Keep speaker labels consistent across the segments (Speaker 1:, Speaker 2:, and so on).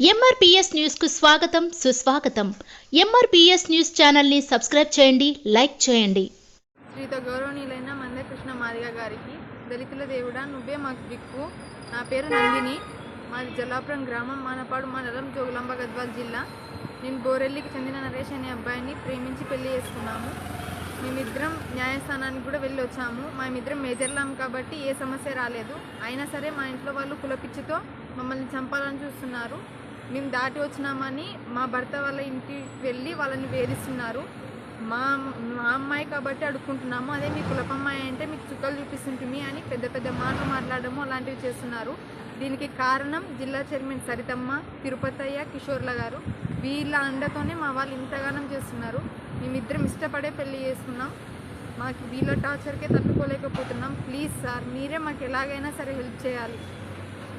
Speaker 1: ఎంఆర్పిఎస్ న్యూస్కు స్వాగతం సుస్వాగతం. ఎంఆర్పిఎస్ న్యూస్ ఛానల్ని సబ్స్క్రైబ్ చేయండి లైక్ చేయండి.
Speaker 2: శ్రీత గౌరవనీయులైన మందకృష్ణ మాదిగ గారికి దళితుల దేవుడా నువ్వే మాకు దిక్కు. నా పేరు నందిని. మాది జల్లాపురం గ్రామం మానపాడు మండలం జోగులాంబ గద్వాల్ జిల్లా. నేను బోరెల్లికి చెందిన నరేష్ అనే అబ్బాయిని ప్రేమించి పెళ్ళి చేసుకున్నాము. మేమిద్దరం న్యాయస్థానానికి కూడా వెళ్ళి వచ్చాము. మేమిద్దరం మేజర్లాం కాబట్టి ఏ సమస్య రాలేదు. అయినా సరే మా ఇంట్లో వాళ్ళు కులపిచ్చితో మమ్మల్ని చంపాలని చూస్తున్నారు. మేము దాటి వచ్చినామని మా భర్త వాళ్ళ ఇంటికి వెళ్ళి వాళ్ళని వేధిస్తున్నారు. మా మా అమ్మాయి కాబట్టి అడుక్కుంటున్నాము. అదే మీ కులపమ్మాయి అంటే మీకు చుక్కలు చూపిస్తుంటుంది అని పెద్ద పెద్ద మాటలు మాట్లాడము అలాంటివి చేస్తున్నారు. దీనికి కారణం జిల్లా చైర్మన్ సరితమ్మ తిరుపతయ్య కిషోర్ల గారు. వీళ్ళ అండతోనే మా వాళ్ళు ఇంతగానం చేస్తున్నారు. మేమిద్దరం ఇష్టపడే పెళ్ళి చేసుకున్నాం. మాకు వీళ్ళ టార్చర్కే తట్టుకోలేకపోతున్నాం. ప్లీజ్ సార్ మీరే మాకు ఎలాగైనా సరే హెల్ప్ చేయాలి.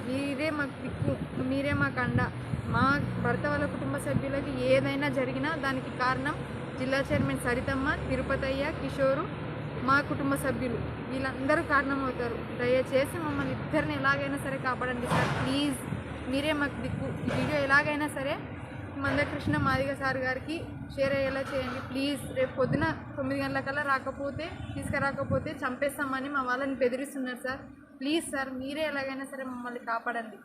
Speaker 2: మీరే మాకు దిక్కు మీరే మాకు అండ మా భర్త వాళ్ళ కుటుంబ సభ్యులకి ఏదైనా జరిగినా దానికి కారణం జిల్లా చైర్మన్ సరితమ్మ తిరుపతయ్య కిషోరు మా కుటుంబ సభ్యులు. వీళ్ళందరూ కారణమవుతారు. దయచేసి మమ్మల్ని ఇద్దరిని ఎలాగైనా సరే కాపాడండి సార్. ప్లీజ్ మీరే మాకు దిక్కు ఈ వీడియో ఎలాగైనా సరే మందకృష్ణ మాదిగ సార్ గారికి షేర్ అయ్యేలా చేయండి. ప్లీజ్ రేపు పొద్దున తొమ్మిది గంటలకల్లా రాకపోతే తీసుకురాకపోతే చంపేస్తామని మా వాళ్ళని బెదిరిస్తున్నారు సార్. ప్లీజ్ సార్ మీరే ఎలాగైనా సరే మమ్మల్ని కాపాడండి.